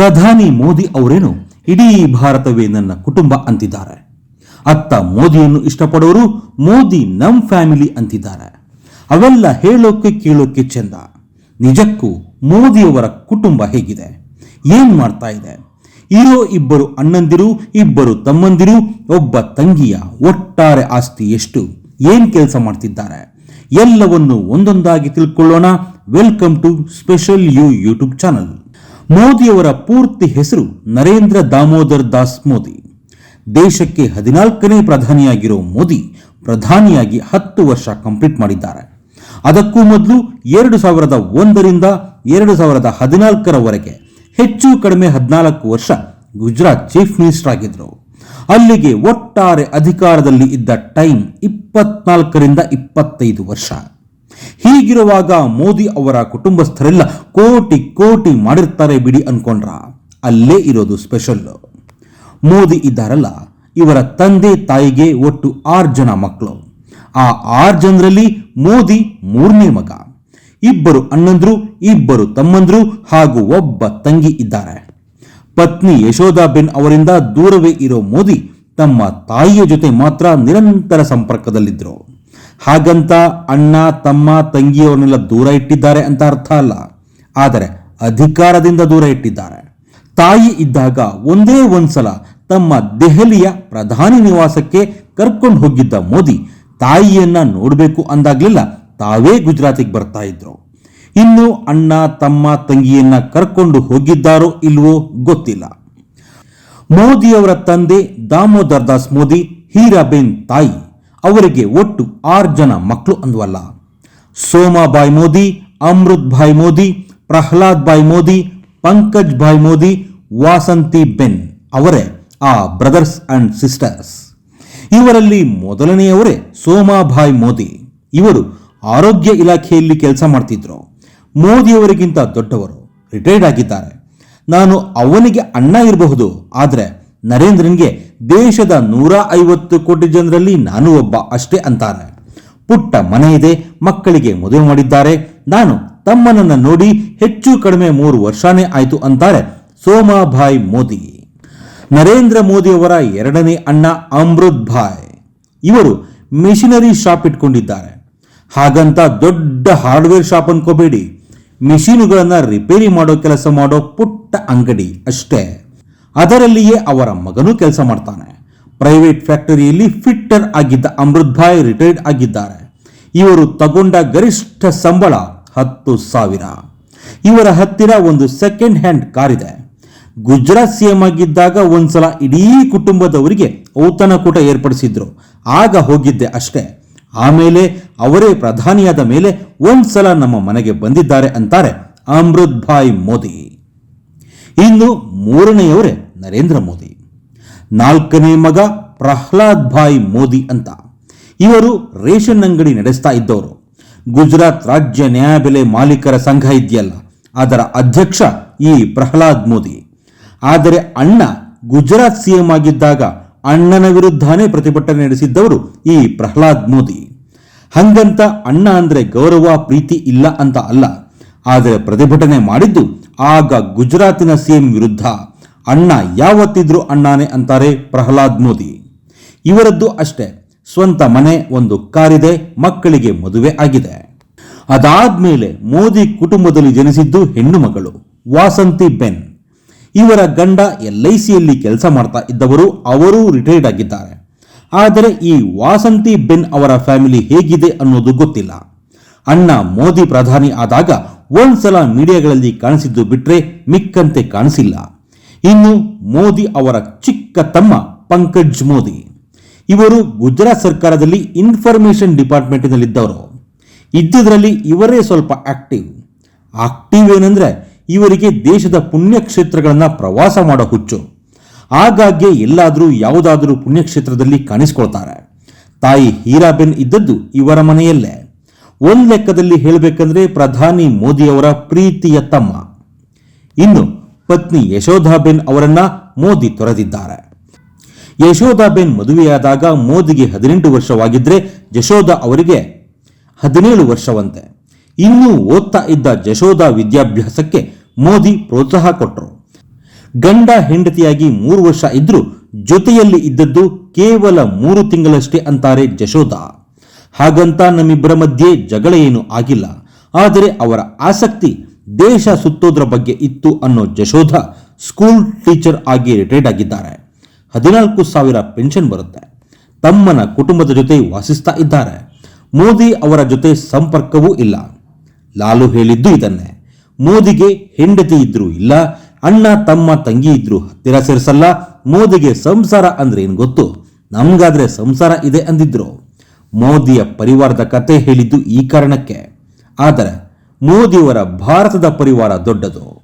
ಪ್ರಧಾನಿ ಮೋದಿ ಅವರೇನು? ಇಡೀ ಭಾರತವೇ ನನ್ನ ಕುಟುಂಬ ಅಂತಿದ್ದಾರೆ. ಅತ್ತ ಮೋದಿಯನ್ನು ಇಷ್ಟಪಡೋರು ಮೋದಿ ನಮ್ ಫ್ಯಾಮಿಲಿ ಅಂತಿದ್ದಾರೆ. ಅವೆಲ್ಲ ಹೇಳೋಕೆ ಕೇಳೋಕೆ ಚೆಂದ. ನಿಜಕ್ಕೂ ಮೋದಿಯವರ ಕುಟುಂಬ ಹೇಗಿದೆ? ಏನ್ ಮಾಡ್ತಾ ಇದೆ? ಇರೋ ಇಬ್ಬರು ಅಣ್ಣಂದಿರು, ಇಬ್ಬರು ತಮ್ಮಂದಿರು, ಒಬ್ಬ ತಂಗಿಯ ಒಟ್ಟಾರೆ ಆಸ್ತಿ ಎಷ್ಟು? ಏನ್ ಕೆಲಸ ಮಾಡ್ತಿದ್ದಾರೆ? ಎಲ್ಲವನ್ನು ಒಂದೊಂದಾಗಿ ತಿಳ್ಕೊಳ್ಳೋಣ. Welcome to special you YouTube channel. ಮೋದಿಯವರ ಪೂರ್ತಿ ಹೆಸರು ನರೇಂದ್ರ ದಾಮೋದರ್ ದಾಸ್ ಮೋದಿ. ದೇಶಕ್ಕೆ ಹದಿನಾಲ್ಕನೇ ಪ್ರಧಾನಿಯಾಗಿರೋ ಮೋದಿ ಪ್ರಧಾನಿಯಾಗಿ ಹತ್ತು ವರ್ಷ ಕಂಪ್ಲೀಟ್ ಮಾಡಿದ್ದಾರೆ. ಅದಕ್ಕೂ ಮೊದಲು ಎರಡು ಸಾವಿರದ ಒಂದರಿಂದ ಎರಡು ಸಾವಿರದ ಹದಿನಾಲ್ಕರವರೆಗೆ ಹೆಚ್ಚು ಕಡಿಮೆ ಹದಿನಾಲ್ಕು ವರ್ಷ ಗುಜರಾತ್ ಚೀಫ್ ಮಿನಿಸ್ಟರ್ ಆಗಿದ್ದರು ಅಲ್ಲಿಗೆ ಒಟ್ಟಾರೆ ಅಧಿಕಾರದಲ್ಲಿ ಇದ್ದ ಟೈಮ್ ಇಪ್ಪತ್ನಾಲ್ಕರಿಂದ ಇಪ್ಪತ್ತೈದು ವರ್ಷ. ಹೀಗಿರುವಾಗ ಮೋದಿ ಅವರ ಕುಟುಂಬಸ್ಥರೆಲ್ಲ ಕೋಟಿ ಕೋಟಿ ಮಾಡಿರ್ತಾರೆ ಬಿಡಿ ಅನ್ಕೊಂಡ್ರ. ಅಲ್ಲೇ ಇರೋದು ಸ್ಪೆಷಲ್ ಮೋದಿ ಇದ್ದಾರಲ್ಲ, ಇವರ ತಂದೆ ತಾಯಿಗೆ ಒಟ್ಟು ಆರು ಜನ ಮಕ್ಕಳು ಆ ಆರು ಜನರಲ್ಲಿ ಮೋದಿ ಮೂರನೇ ಮಗ. ಇಬ್ಬರು ಅಣ್ಣಂದ್ರು, ಇಬ್ಬರು ತಮ್ಮಂದ್ರು ಹಾಗೂ ಒಬ್ಬ ತಂಗಿ ಇದ್ದಾರೆ. ಪತ್ನಿ ಯಶೋಧಾಬೆನ್ ಅವರಿಂದ ದೂರವೇ ಇರೋ ಮೋದಿ ತಮ್ಮ ತಾಯಿಯ ಜೊತೆ ಮಾತ್ರ ನಿರಂತರ ಸಂಪರ್ಕದಲ್ಲಿದ್ದರು ಹಾಗಂತ ಅಣ್ಣ, ತಮ್ಮ, ತಂಗಿಯವರನ್ನೆಲ್ಲ ದೂರ ಇಟ್ಟಿದ್ದಾರೆ ಅಂತ ಅರ್ಥ ಅಲ್ಲ. ಆದರೆ ಅಧಿಕಾರದಿಂದ ದೂರ ಇಟ್ಟಿದ್ದಾರೆ. ತಾಯಿ ಇದ್ದಾಗ ಒಂದೇ ಒಂದ್ಸಲ ತಮ್ಮ ದೆಹಲಿಯ ಪ್ರಧಾನಿ ನಿವಾಸಕ್ಕೆ ಕರ್ಕೊಂಡು ಹೋಗಿದ್ದ ಮೋದಿ ತಾಯಿಯನ್ನ ನೋಡಬೇಕು ಅಂದಾಗ್ಲಿಲ್ಲ. ತಾವೇ ಗುಜರಾತಿಗೆ ಬರ್ತಾ ಇದ್ರು. ಇನ್ನು ಅಣ್ಣ, ತಮ್ಮ, ತಂಗಿಯನ್ನ ಕರ್ಕೊಂಡು ಹೋಗಿದ್ದಾರೋ ಇಲ್ವೋ ಗೊತ್ತಿಲ್ಲ. ಮೋದಿಯವರ ತಂದೆ ದಾಮೋದರ್ ದಾಸ್ ಮೋದಿ, ಹೀರಾಬೆನ್ ತಾಯಿ. ಅವರಿಗೆ ಒಟ್ಟು ಆರು ಜನ ಮಕ್ಕಳು ಅಂದ್ವಲ್ಲ. ಸೋಮಾಬಾಯಿ ಮೋದಿ, ಅಮೃತ್ ಭಾಯ್ ಮೋದಿ, ಪ್ರಹ್ಲಾದ್ ಭಾಯ್ ಮೋದಿ, ಪಂಕಜ್ ಭಾಯ್ ಮೋದಿ, ವಾಸಂತಿ ಬೆನ್ ಅವರೇ, ಆ ಬ್ರದರ್ಸ್ ಅಂಡ್ ಸಿಸ್ಟರ್ಸ್. ಇವರಲ್ಲಿ ಮೊದಲನೆಯವರೇ ಸೋಮಾಭಾಯ್ ಮೋದಿ. ಇವರು ಆರೋಗ್ಯ ಇಲಾಖೆಯಲ್ಲಿ ಕೆಲಸ ಮಾಡ್ತಿದ್ರು. ಮೋದಿಯವರಿಗಿಂತ ದೊಡ್ಡವರು ರಿಟೈರ್ಡ್ ಆಗಿದ್ದಾರೆ. ನಾನು ಅವನಿಗೆ ಅಣ್ಣ ಇರಬಹುದು, ಆದರೆ ನರೇಂದ್ರನ್ಗೆ ದೇಶದ ನೂರ ಐವತ್ತು ಕೋಟಿ ಜನರಲ್ಲಿ ನಾನು ಒಬ್ಬ ಅಷ್ಟೇ ಅಂತಾನೆ. ಪುಟ್ಟ ಮನೆ ಇದೆ, ಮಕ್ಕಳಿಗೆ ಮದುವೆ ಮಾಡಿದ್ದಾರೆ. ನಾನು ತಮ್ಮನನ್ನ ನೋಡಿ ಹೆಚ್ಚು ಕಡಿಮೆ ಮೂರು ವರ್ಷನೇ ಆಯಿತು ಅಂತಾರೆ ಸೋಮಾಭಾಯ್ ಮೋದಿ. ನರೇಂದ್ರ ಮೋದಿಯವರ ಎರಡನೇ ಅಣ್ಣ ಅಮೃತ್ ಭಾಯ್. ಇವರು ಮಿಷಿನರಿ ಶಾಪ್ ಇಟ್ಕೊಂಡಿದ್ದಾರೆ. ಹಾಗಂತ ದೊಡ್ಡ ಹಾರ್ಡ್ವೇರ್ ಶಾಪ್ ಅನ್ಕೋಬೇಡಿ. ಮಿಷಿನುಗಳನ್ನ ರಿಪೇರಿ ಮಾಡೋ ಕೆಲಸ ಮಾಡೋ ಪುಟ್ಟ ಅಂಗಡಿ ಅಷ್ಟೇ. ಅದರಲ್ಲಿಯೇ ಅವರ ಮಗನೂ ಕೆಲಸ ಮಾಡ್ತಾನೆ. ಪ್ರೈವೇಟ್ ಫ್ಯಾಕ್ಟರಿಯಲ್ಲಿ ಫಿಟ್ಟರ್ ಆಗಿದ್ದ ಅಮೃತ್ ಭಾಯ್ ರಿಟೈರ್ಡ್ ಆಗಿದ್ದಾರೆ. ಇವರು ತಗೊಂಡ ಗರಿಷ್ಠ ಸಂಬಳ ಹತ್ತು ಸಾವಿರ. ಇವರ ಹತ್ತಿರ ಒಂದು ಸೆಕೆಂಡ್ ಹ್ಯಾಂಡ್ ಕಾರ್ ಇದೆ. ಗುಜರಾತ್ ಸಿಎಂ ಆಗಿದ್ದಾಗ ಒಂದ್ಸಲ ಇಡೀ ಕುಟುಂಬದವರಿಗೆ ಔತಣಕೂಟ ಏರ್ಪಡಿಸಿದ್ರು. ಆಗ ಹೋಗಿದ್ದೆ ಅಷ್ಟೇ. ಆಮೇಲೆ ಅವರೇ ಪ್ರಧಾನಿಯಾದ ಮೇಲೆ ಒಂದ್ಸಲ ನಮ್ಮ ಮನೆಗೆ ಬಂದಿದ್ದಾರೆ ಅಂತಾರೆ ಅಮೃತ್ ಭಾಯ್ ಮೋದಿ. ಇನ್ನು ಮೂರನೆಯವರೇ ನರೇಂದ್ರ ಮೋದಿ. ನಾಲ್ಕನೇ ಮಗ ಪ್ರಹ್ಲಾದ್ ಭಾಯ್ ಮೋದಿ ಅಂತ. ಇವರು ರೇಷನ್ ಅಂಗಡಿ ನಡೆಸ್ತಾ ಇದ್ದವರು. ಗುಜರಾತ್ ರಾಜ್ಯ ನ್ಯಾಯಬೆಲೆ ಮಾಲೀಕರ ಸಂಘ ಇದೆಯಲ್ಲ, ಅದರ ಅಧ್ಯಕ್ಷ ಈ ಪ್ರಹ್ಲಾದ್ ಮೋದಿ. ಆದರೆ ಅಣ್ಣ ಗುಜರಾತ್ ಸಿಎಂ ಆಗಿದ್ದಾಗ ಅಣ್ಣನ ವಿರುದ್ಧನೇ ಪ್ರತಿಭಟನೆ ನಡೆಸಿದ್ದವರು ಈ ಪ್ರಹ್ಲಾದ್ ಮೋದಿ. ಹಂಗಂತ ಅಣ್ಣ ಅಂದರೆ ಗೌರವ, ಪ್ರೀತಿ ಇಲ್ಲ ಅಂತ ಅಲ್ಲ ಆದರೆ ಪ್ರತಿಭಟನೆ ಮಾಡಿದ್ದು, ಆಗ ಗುಜರಾತಿನ ಸಿಎಂ ವಿರುದ್ಧ ಅಣ್ಣ ಯಾವತ್ತಿದ್ರು ಅಣ್ಣಾನೆ ಅಂತಾರೆ ಪ್ರಹ್ಲಾದ್ ಮೋದಿ. ಇವರದ್ದು ಅಷ್ಟೇ, ಸ್ವಂತ ಮನೆ, ಒಂದು ಕಾರಿದೆ, ಮಕ್ಕಳಿಗೆ ಮದುವೆ ಆಗಿದೆ. ಅದಾದ ಮೇಲೆ ಮೋದಿ ಕುಟುಂಬದಲ್ಲಿ ಜನಿಸಿದ್ದು ಹೆಣ್ಣು ಮಗಳು, ವಾಸಂತಿ ಬೆನ್. ಇವರ ಗಂಡ ಎಲ್ ಐ ಸಿಯಲ್ಲಿ ಕೆಲಸ ಮಾಡ್ತಾ ಇದ್ದವರು ಅವರೂ ರಿಟೈರ್ಡ್ ಆಗಿದ್ದಾರೆ. ಆದರೆ ಈ ವಾಸಂತಿ ಬೆನ್ ಅವರ ಫ್ಯಾಮಿಲಿ ಹೇಗಿದೆ ಅನ್ನೋದು ಗೊತ್ತಿಲ್ಲ. ಅಣ್ಣ ಮೋದಿ ಪ್ರಧಾನಿ ಆದಾಗ ಒಂದ್ಸಲ ಮೀಡಿಯಾಗಳಲ್ಲಿ ಕಾಣಿಸಿದ್ದು ಬಿಟ್ರೆ ಮಿಕ್ಕಂತೆ ಕಾಣಿಸಿಲ್ಲ. ಇನ್ನು ಮೋದಿ ಅವರ ಚಿಕ್ಕ ತಮ್ಮ ಪಂಕಜ್ ಮೋದಿ. ಇವರು ಗುಜರಾತ್ ಸರ್ಕಾರದಲ್ಲಿ ಇನ್ಫಾರ್ಮೇಶನ್ ಡಿಪಾರ್ಟ್ಮೆಂಟ್ನಲ್ಲಿದ್ದವರು. ಇದ್ದುದರಲ್ಲಿ ಇವರೇ ಸ್ವಲ್ಪ ಆಕ್ಟಿವ್. ಆಕ್ಟಿವ್ ಏನಂದ್ರೆ ಇವರಿಗೆ ದೇಶದ ಪುಣ್ಯಕ್ಷೇತ್ರಗಳನ್ನು ಪ್ರವಾಸ ಮಾಡೋ ಹುಚ್ಚು. ಆಗಾಗ್ಗೆ ಎಲ್ಲಾದರೂ ಯಾವುದಾದರೂ ಪುಣ್ಯಕ್ಷೇತ್ರದಲ್ಲಿ ಕಾಣಿಸ್ಕೊಳ್ತಾರೆ. ತಾಯಿ ಹೀರಾಬೆನ್ ಇದ್ದದ್ದು ಇವರ ಮನೆಯಲ್ಲೇ. ಒಂದ್ ಲೆಕ್ಕದಲ್ಲಿ ಹೇಳಬೇಕಂದ್ರೆ ಪ್ರಧಾನಿ ಮೋದಿಯವರ ಪ್ರೀತಿಯ ತಮ್ಮ. ಇನ್ನು ಪತ್ನಿ ಯಶೋಧಾಬೆನ್ ಅವರನ್ನ ಮೋದಿ ತೊರೆದಿದ್ದಾರೆ. ಯಶೋಧಾಬೆನ್ ಮದುವೆಯಾದಾಗ ಮೋದಿಗೆ ಹದಿನೆಂಟು ವರ್ಷವಾಗಿದ್ರೆ ಯಶೋಧ ಅವರಿಗೆ ಹದಿನೇಳು ವರ್ಷವಂತೆ. ಇನ್ನೂ ಓದ್ತಾ ಇದ್ದ ಜಶೋಧ ವಿದ್ಯಾಭ್ಯಾಸಕ್ಕೆ ಮೋದಿ ಪ್ರೋತ್ಸಾಹ ಕೊಟ್ಟರು ಗಂಡ ಹೆಂಡತಿಯಾಗಿ ಮೂರು ವರ್ಷ ಇದ್ರೂ ಜೊತೆಯಲ್ಲಿ ಇದ್ದದ್ದು ಕೇವಲ ಮೂರು ತಿಂಗಳಷ್ಟೇ ಅಂತಾರೆ ಜಶೋಧ. ಹಾಗಂತ ನಮ್ಮಿಬ್ಬರ ಮಧ್ಯೆ ಜಗಳ ಏನು ಆಗಿಲ್ಲ. ಆದರೆ ಅವರ ಆಸಕ್ತಿ ದೇಶ ಸುತ್ತೋದ್ರ ಬಗ್ಗೆ ಇತ್ತು ಅನ್ನೋ ಜಶೋಧ ಸ್ಕೂಲ್ ಟೀಚರ್ ಆಗಿ ರಿಟೈರ್ಡ್ ಆಗಿದ್ದಾರೆ. ಹದಿನಾಲ್ಕು ಸಾವಿರ ಪೆನ್ಷನ್ ಬರುತ್ತೆ. ತಮ್ಮನ ಕುಟುಂಬದ ಜೊತೆ ವಾಸಿಸ್ತಾ ಇದ್ದಾರೆ. ಮೋದಿ ಅವರ ಜೊತೆ ಸಂಪರ್ಕವೂ ಇಲ್ಲ. ಲಾಲು ಹೇಳಿದ್ದು ಇದನ್ನೇ. ಮೋದಿಗೆ ಹೆಂಡತಿ ಇದ್ರೂ ಇಲ್ಲ, ಅಣ್ಣ, ತಮ್ಮ, ತಂಗಿ ಇದ್ರು ಹತ್ತಿರ ಸೇರಿಸಲ್ಲ, ಮೋದಿಗೆ ಸಂಸಾರ ಅಂದ್ರೆ ಏನು ಗೊತ್ತು? ನಮ್ಗಾದ್ರೆ ಸಂಸಾರ ಇದೆ ಅಂದಿದ್ರು. ಮೋದಿಯ ಪರಿವಾರದ ಕತೆ ಹೇಳಿದ್ದು ಈ ಕಾರಣಕ್ಕೆ. ಆದರೆ ಮೋದಿಯವರ ಭಾರತದ ಪರಿವಾರ ದೊಡ್ಡದು.